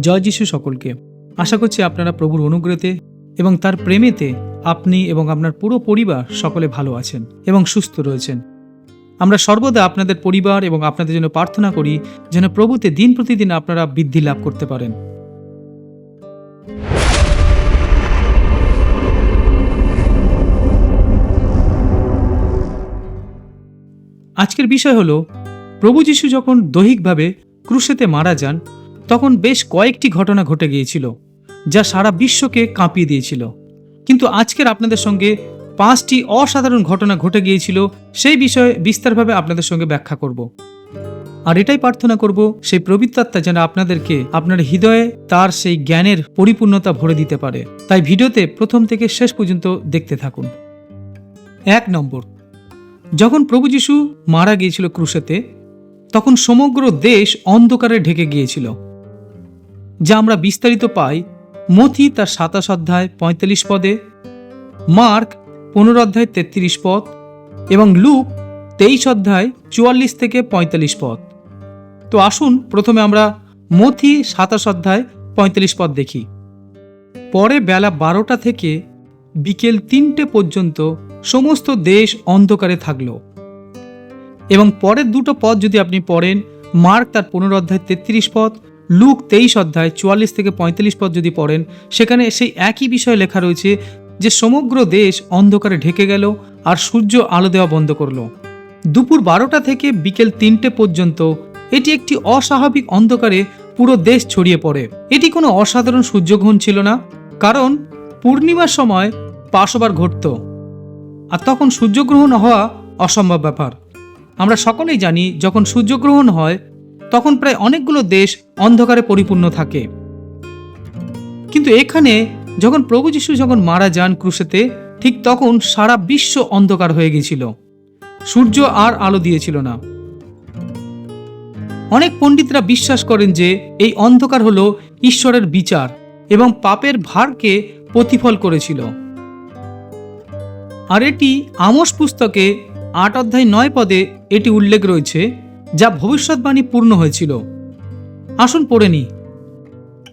জয় যিশু সকলকে। আশা করছি আপনারা প্রভুর অনুগ্রহতে এবং তার প্রেমেতে আপনি এবং আপনার পুরো পরিবার সকলে ভালো আছেন এবং সুস্থ রয়েছেন। আমরা সর্বদা আপনাদের পরিবার এবং আপনাদের জন্য প্রার্থনা করি যেন প্রভুতে দিন প্রতিদিন আপনারা বৃদ্ধি লাভ করতে পারেন। আজকের বিষয় হলো, প্রভু যিশু যখন দৈহিকভাবে ক্রুশেতে মারা যান তখন বেশ কয়েকটি ঘটনা ঘটে গিয়েছিল, যা সারা বিশ্বকে কাঁপিয়ে দিয়েছিল। কিন্তু আজকের আপনাদের সঙ্গে পাঁচটি অসাধারণ ঘটনা ঘটে গিয়েছিল, সেই বিষয়ে বিস্তারভাবে আপনাদের সঙ্গে ব্যাখ্যা করব। আর এটাই প্রার্থনা করব, সেই প্রবৃত্তাত্মা যেন আপনাদেরকে আপনার হৃদয়ে তার সেই জ্ঞানের পরিপূর্ণতা ভরে দিতে পারে। তাই ভিডিওতে প্রথম থেকে শেষ পর্যন্ত দেখতে থাকুন। এক নম্বর, যখন প্রভু যিশু মারা গিয়েছিল ক্রুশেতে, তখন সমগ্র দেশ অন্ধকারে ঢেকে গিয়েছিল। যা আমরা বিস্তারিত পাই মথি তার সাতাশ অধ্যায় পঁয়তাল্লিশ পদে, মার্ক পনেরো অধ্যায় তেত্রিশ পদ এবং লুক তেইশ অধ্যায় চুয়াল্লিশ থেকে পঁয়তাল্লিশ পদ। তো আসুন প্রথমে আমরা মথি সাতাশ অধ্যায় পঁয়তাল্লিশ পদ দেখি। পরে বেলা বারোটা থেকে বিকেল তিনটে পর্যন্ত সমস্ত দেশ অন্ধকারে থাকল। এবং পরের দুটো পদ যদি আপনি পড়েন, মার্ক তার পনেরো অধ্যায় তেত্রিশ পদ লুক তেইশ অধ্যায় চুয়াল্লিশ থেকে পঁয়তাল্লিশ পদ যদি পড়েন, সেখানে সেই একই বিষয় লেখা রয়েছে যে সমগ্র দেশ অন্ধকারে ঢেকে গেল আর সূর্য আলো দেওয়া বন্ধ করল। দুপুর বারোটা থেকে বিকেল তিনটে পর্যন্ত এটি একটি অস্বাভাবিক অন্ধকারে পুরো দেশ ছড়িয়ে পড়ে। এটি কোনো অসাধারণ সূর্যগ্রহণ ছিল না, কারণ পূর্ণিমার সময় পাশবার ঘটত আর তখন সূর্যগ্রহণ হওয়া অসম্ভব ব্যাপার। আমরা সকলেই জানি যখন সূর্যগ্রহণ হয় তখন প্রায় অনেকগুলো দেশ অন্ধকারে পরিপূর্ণ থাকে। কিন্তু এখানে যখন প্রভু যিশু যখন মারা যান ক্রুশেতে, ঠিক তখন সারা বিশ্ব অন্ধকার হয়ে গেছিল সূর্য আর আলো দিয়েছিল না। অনেক পণ্ডিতরা বিশ্বাস করেন যে এই অন্ধকার হলো ঈশ্বরের বিচার এবং পাপের ভারকে প্রতিফল করেছিল। আর এটি আমস পুস্তকে আট অধ্যায় নয় পদে এটি উল্লেখ রয়েছে। যা ভবিষ্যৎবাণী পূর্ণ হয়েছিল। আসুন পড়ে নি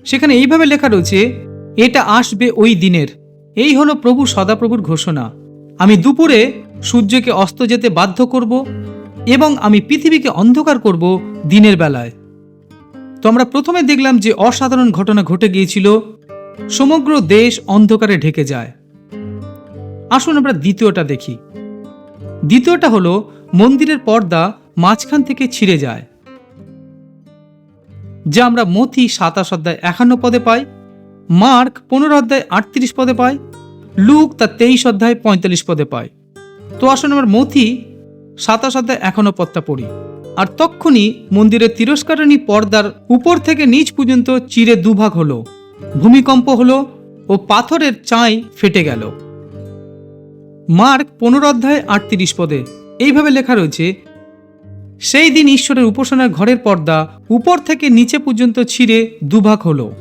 সেখানে এইভাবে লেখা রয়েছে, এটা আসবে ওই দিনের। এই হলো প্রভু সদাপ্রভুর ঘোষণা। আমি দুপুরে সূর্যকে অস্ত যেতে বাধ্য করব এবং আমি পৃথিবীকে অন্ধকার করব দিনের বেলায়। তো আমরা প্রথমে দেখলাম যে অসাধারণ ঘটনা ঘটে গিয়েছিল। সমগ্র দেশ অন্ধকারে ঢেকে যায়। আসুন আমরা দ্বিতীয়টা দেখি। দ্বিতীয়টা হলো, মন্দিরের পর্দা মাঝখান থেকে ছিঁড়ে যায়, যা আমরা মথি সাতাশ অধ্যায় একান্ন পদে পাই, মার্ক পনেরো অধ্যায় আটত্রিশ পদে পাই, লুক তার তেইশ অধ্যায় পঁয়তাল্লিশ পদে পায় তো আসুন আমার মথি সাতাশ অধ্যায় এখনও পদটা পড়ি। আর তক্ষুনি মন্দিরের তিরস্কারণী পর্দার উপর থেকে নিচ পর্যন্ত চিরে দুভাগ হলো, ভূমিকম্প হলো ও পাথরের চাই ফেটে গেল। মার্ক পনেরো অধ্যায় আটত্রিশ পদে এইভাবে লেখা রয়েছে সেই দিন ঈশ্বরের উপাসনার ঘরের পর্দা উপর থেকে নিচে পর্যন্ত ছিঁড়ে দুভাগ হল।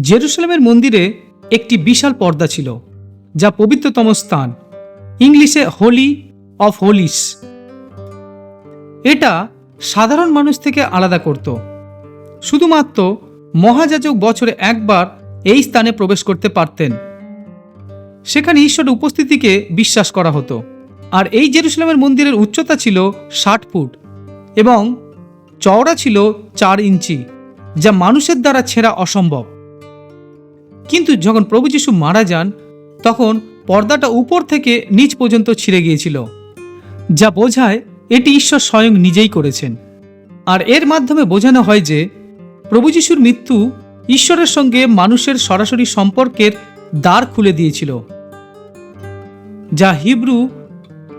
জেরুসালেমের মন্দিরে একটি বিশাল পর্দা ছিল, যা পবিত্রতম স্থান। ইংলিশে হোলি অফ হোলিস। এটা সাধারণ মানুষ থেকে আলাদা করত। শুধুমাত্র মহাযাজক বছরে একবার এই স্থানে প্রবেশ করতে পারতেন। সেখানে ঈশ্বরের উপস্থিতিকে বিশ্বাস করা হতো। আর এই জেরুসালামের মন্দিরের উচ্চতা ছিল ষাট ফুট এবং চওড়া ছিল চার ইঞ্চি, যা মানুষের দ্বারা ছেঁড়া অসম্ভব। কিন্তু যখন প্রভু যিশু মারা যান, তখন পর্দাটা উপর থেকে নিচ পর্যন্ত ছিঁড়ে গিয়েছিল, যা বোঝায় এটি ঈশ্বর স্বয়ং নিজেই করেছেন। আর এর মাধ্যমে বোঝানো হয় যে প্রভু যিশুর মৃত্যু ঈশ্বরের সঙ্গে মানুষের সরাসরি সম্পর্কের দ্বার খুলে দিয়েছিল, যা হিব্রু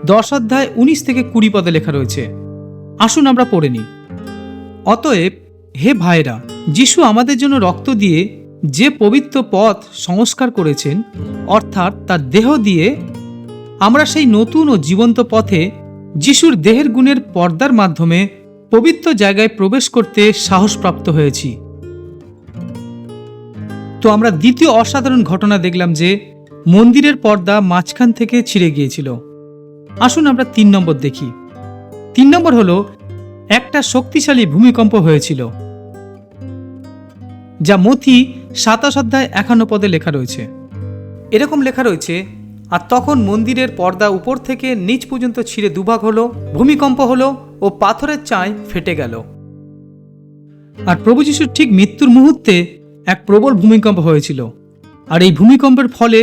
দশ অধ্যায় উনিশ থেকে কুড়ি পদে লেখা রয়েছে। আসুন আমরা পড়ে নিই। অতএব, হে ভাইরা, যিশু আমাদের জন্য রক্ত দিয়ে যে পবিত্র পথ সংস্কার করেছেন, অর্থাৎ তার দেহ দিয়ে, আমরা সেই নতুন ও জীবন্ত পথে যিশুর দেহের গুণের পর্দার মাধ্যমে পবিত্র জায়গায় প্রবেশ করতে সাহসপ্রাপ্ত হয়েছি। তো আমরা দ্বিতীয় অসাধারণ ঘটনা দেখলাম যে, মন্দিরের পর্দা মাঝখান থেকে ছিঁড়ে গিয়েছিল। আসুন আমরা তিন নম্বর দেখি। তিন নম্বর হলো, একটা শক্তিশালী ভূমিকম্প হয়েছিল, যা মথি সাতাশ অধ্যায় একান্ন পদে লেখা রয়েছে। এরকম লেখা রয়েছে, আর তখন মন্দিরের পর্দা উপর থেকে নিচ পর্যন্ত ছিঁড়ে দুভাগ হলো, ভূমিকম্প হলো ও পাথরের চায় ফেটে গেল। আর প্রভু যিশুর ঠিক মৃত্যুর মুহূর্তে এক প্রবল ভূমিকম্প হয়েছিল, আর এই ভূমিকম্পের ফলে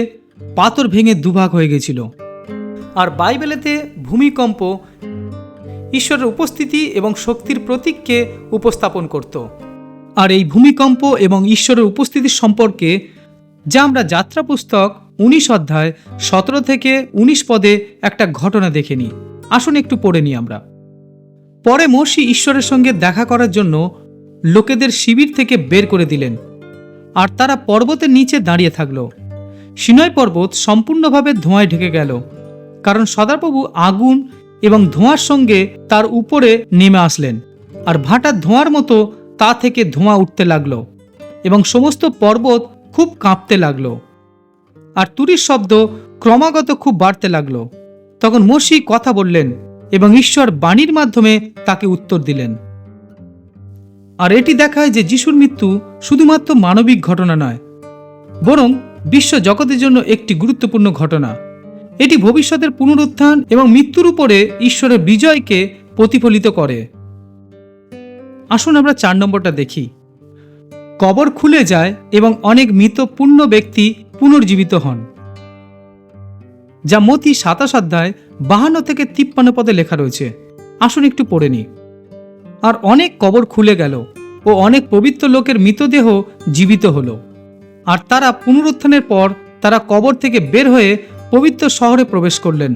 পাথর ভেঙে দুভাগ হয়ে গেছিল। আর বাইবেলেতে ভূমিকম্প ঈশ্বরের উপস্থিতি এবং শক্তির প্রতীককে উপস্থাপন করত। আর এই ভূমিকম্প এবং ঈশ্বরের উপস্থিতির সম্পর্কে যা আমরা যাত্রা পুস্তক উনিশ অধ্যায় সতেরো থেকে উনিশ পদে একটা ঘটনা দেখে নিই। আসুন একটু পড়ে নিই আমরা। পরে মর্ষি ঈশ্বরের সঙ্গে দেখা করার জন্য লোকেদের শিবির থেকে বের করে দিলেন আর তারা পর্বতের নিচে দাঁড়িয়ে থাকল। সিনয় পর্বত সম্পূর্ণভাবে ধোঁয়ায় ঢেকে গেল। কারণ সদাপ্রভু আগুন এবং ধোঁয়ার সঙ্গে তার উপরে নেমে আসলেন আর ভাটার ধোঁয়ার মতো তা থেকে ধোঁয়া উঠতে লাগল এবং সমস্ত পর্বত খুব কাঁপতে লাগল। আর তুরির শব্দ ক্রমাগত খুব বাড়তে লাগল। তখন মসি কথা বললেন এবং ঈশ্বর বাণীর মাধ্যমে তাকে উত্তর দিলেন। আর এটি দেখায় যে যিশুর মৃত্যু শুধুমাত্র মানবিক ঘটনা নয়, বরং বিশ্ব জগতের জন্য একটি গুরুত্বপূর্ণ ঘটনা। এটি ভবিষ্যতের পুনরুত্থান এবং মৃত্যুর উপরে ঈশ্বরের বিজয়কে প্রতিফলিত করে। আসুন আমরা চার নম্বরটা দেখি। কবর খুলে যায় এবং অনেক মৃত পূর্ণ ব্যক্তি পুনর্জীবিত হন, যা মতি সাতাশ অধ্যায় বাহান্ন থেকে তিপ্পান্ন পদে লেখা রয়েছে। আসুন একটু পড়ে নিই। আর অনেক কবর খুলে গেল ও অনেক পবিত্র লোকের মৃতদেহ জীবিত হলো। আর তারা পুনরুত্থানের পর তারা কবর থেকে বের হয়ে পবিত্র শহরে প্রবেশ করলেন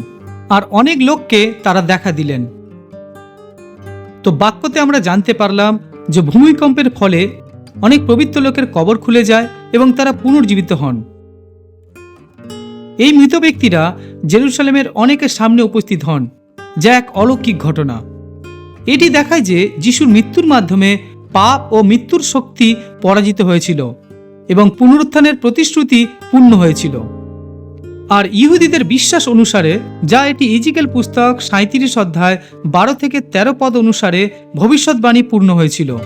আর অনেক লোককে তারা দেখা দিলেন। তো বাক্যতে আমরা জানতে পারলাম যে ভূমিকম্পের ফলে অনেক পবিত্র লোকের কবর খুলে যায় এবং তারা পুনর্জীবিত হন। এই মৃত ব্যক্তিরা জেরুসালেমের অনেকের সামনে উপস্থিত হন, যা এক অলৌকিক ঘটনা। এটি দেখায় যে যিশুর মৃত্যুর মাধ্যমে পাপ ও মৃত্যুর শক্তি পরাজিত হয়েছিল এবং পুনরুত্থানের প্রতিশ্রুতি পূর্ণ হয়েছিল। আর ইহুদিদের বিশ্বাস অনুসারে, যা এটি ইজিকেল পুস্তক সাঁত্রিশ অধ্যায় বারো থেকে ১৩ পদ অনুসারে ভবিষ্যৎবাণী পূর্ণ হয়েছিল।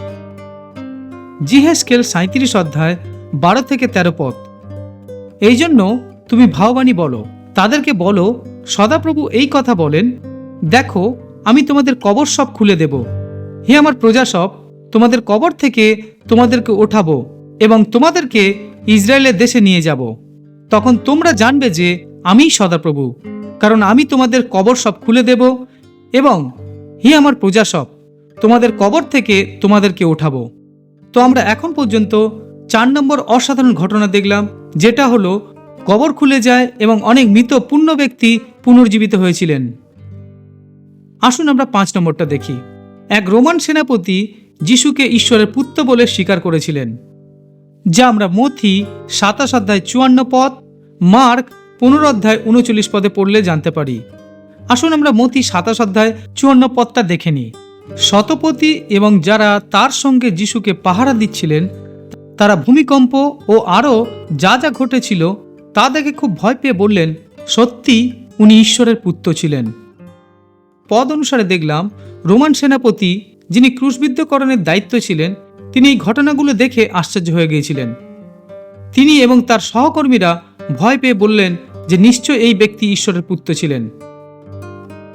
জিহেস্কেল সাঁত্রিশ অধ্যায় বারো থেকে ১৩ পদ। এই জন্য তুমি ভাববাণী বলো, তাদেরকে বলো, সদাপ্রভু এই কথা বলেন, দেখো, আমি তোমাদের কবর সব খুলে দেব। হে আমার প্রজা সব তোমাদের কবর থেকে তোমাদেরকে ওঠাবো এবং তোমাদেরকে ইসরায়েলের দেশে নিয়ে যাব। তখন তোমরা জানবে যে আমিই সদাপ্রভু, কারণ আমি তোমাদের কবর সব খুলে দেব এবং হি আমার প্রজা সব, তোমাদের কবর থেকে তোমাদেরকে ওঠাবো। তো আমরা এখন পর্যন্ত চার নম্বর অসাধারণ ঘটনা দেখলাম, যেটা হলো কবর খুলে যায় এবং অনেক মৃত পূর্ণ ব্যক্তি পুনর্জীবিত হয়েছিলেন। আসুন আমরা পাঁচ নম্বরটা দেখি। এক রোমান সেনাপতি যিশুকে ঈশ্বরের পুত্র বলে স্বীকার করেছিলেন। যা আমরা মথি সাতাশ অধ্যায় চুয়ান্ন পদ, মার্ক পনেরো অধ্যায় উনচল্লিশ পদে পড়লে জানতে পারি। আসুন আমরা মতি সাতাশ অধ্যায় চুয়ান্ন পদটা দেখে নিই। শতপতি এবং যারা তার সঙ্গে যিশুকে পাহারা দিচ্ছিলেন, তারা ভূমিকম্প ও আরও যা যা ঘটেছিল তা দেখে খুব ভয় পেয়ে বললেন, সত্যি উনি ঈশ্বরের পুত্র ছিলেন। পদ অনুসারে দেখলাম, রোমান সেনাপতি যিনি ক্রুশবিদ্ধকরণের দায়িত্ব ছিলেন তিনি এই ঘটনাগুলো দেখে আশ্চর্য হয়ে গিয়েছিলেন। তিনি এবং তার সহকর্মীরা ভয় পেয়ে বললেন যে নিশ্চয় এই ব্যক্তি ঈশ্বরের পুত্র ছিলেন।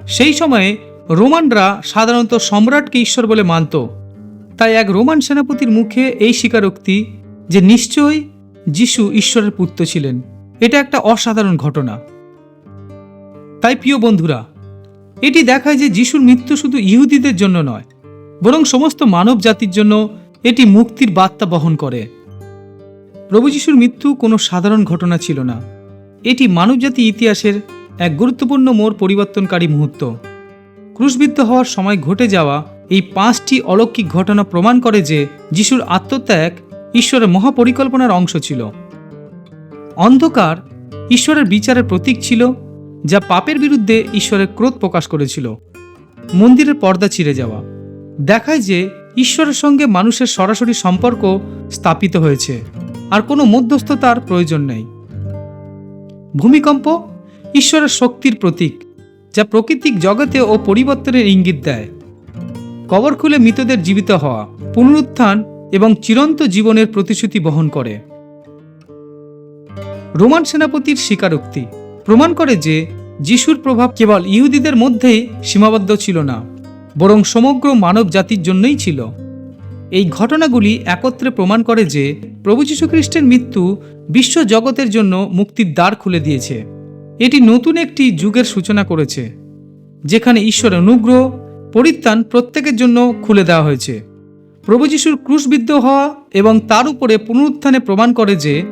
সেই সময়ে রোমানরা সাধারণত সম্রাটকে ঈশ্বর বলে মানত। তাই এক রোমান সেনাপতির মুখে এই স্বীকারোক্তি যে নিশ্চয়ই যিশু ঈশ্বরের পুত্র ছিলেন, এটা একটা অসাধারণ ঘটনা। তাই প্রিয় বন্ধুরা, এটি দেখায় যে যিশুর মৃত্যু শুধু ইহুদিদের জন্য নয়, বরং সমস্ত মানব জাতির জন্য এটি মুক্তির বার্তা বহন করে। প্রভু যিশুর মৃত্যু কোনো সাধারণ ঘটনা ছিল না। এটি মানবজাতি ইতিহাসের এক গুরুত্বপূর্ণ মোড় পরিবর্তনকারী মুহূর্ত। ক্রুশবিদ্ধ হওয়ার সময় ঘটে যাওয়া এই পাঁচটি অলৌকিক ঘটনা প্রমাণ করে যে যিশুর আত্মত্যাগ ঈশ্বরের মহাপরিকল্পনার অংশ ছিল। অন্ধকার ঈশ্বরের বিচারের প্রতীক ছিল, যা পাপের বিরুদ্ধে ঈশ্বরের ক্রোধ প্রকাশ করেছিল। মন্দিরের পর্দা ছিঁড়ে যাওয়া। দেখায় যে ঈশ্বরের সঙ্গে মানুষের সরাসরি সম্পর্ক স্থাপিত হয়েছে। আর কোনো মধ্যস্থতার প্রয়োজন নেই। ভূমিকম্প ঈশ্বরের শক্তির প্রতীক, যা প্রকৃতিক জগতে ও পরিবর্তনের ইঙ্গিত দেয়। কবর খুলে মৃতদের জীবিত হওয়া, পুনরুত্থান এবং চিরন্ত জীবনের প্রতিশ্রুতি বহন করে। রোমান সেনাপতির স্বীকারোক্তি প্রমাণ করে যে, যিশুর প্রভাব কেবল ইহুদিদের মধ্যেই সীমাবদ্ধ ছিল না। বরং সমগ্র মানব জাতির জন্যই ছিল। এই ঘটনাগুলি একত্রে প্রমাণ করে যে প্রভু যীশু খ্রিস্টের মৃত্যু বিশ্ব জগতের জন্য মুক্তির দ্বার খুলে দিয়েছে। এটি নতুন একটি যুগের সূচনা করেছে, যেখানে ঈশ্বরের অনুগ্রহ, পরিত্রাণ প্রত্যেকের জন্য খুলে দেওয়া হয়েছে। প্রভু যিশুর ক্রুশবিদ্ধ হওয়া এবং তার উপরে পুনরুত্থানে প্রমাণ করে যে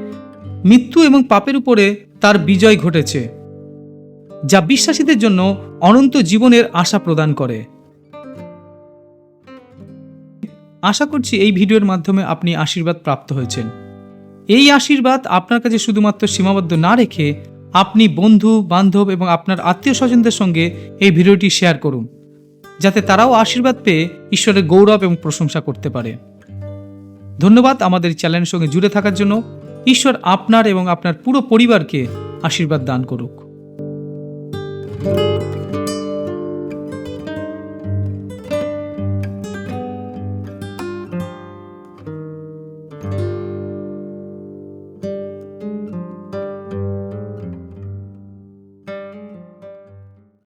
মৃত্যু এবং পাপের উপরে তার বিজয় ঘটেছে, যা বিশ্বাসীদের জন্য অনন্ত জীবনের আশা প্রদান করে। আশা করছি এই ভিডিওর মাধ্যমে আপনি আশীর্বাদ প্রাপ্ত হয়েছেন। এই আশীর্বাদ আপনার কাছে শুধুমাত্র সীমাবদ্ধ না রেখে আপনি বন্ধু, বান্ধব এবং আপনার আত্মীয় স্বজনদের সঙ্গে এই ভিডিওটি শেয়ার করুন, যাতে তারাও আশীর্বাদ পেয়ে ঈশ্বরের গৌরব এবং প্রশংসা করতে পারে। ধন্যবাদ আমাদের চ্যানেলের সঙ্গে জুড়ে থাকার জন্য। ঈশ্বর আপনার এবং আপনার পুরো পরিবারকে আশীর্বাদ দান করুক।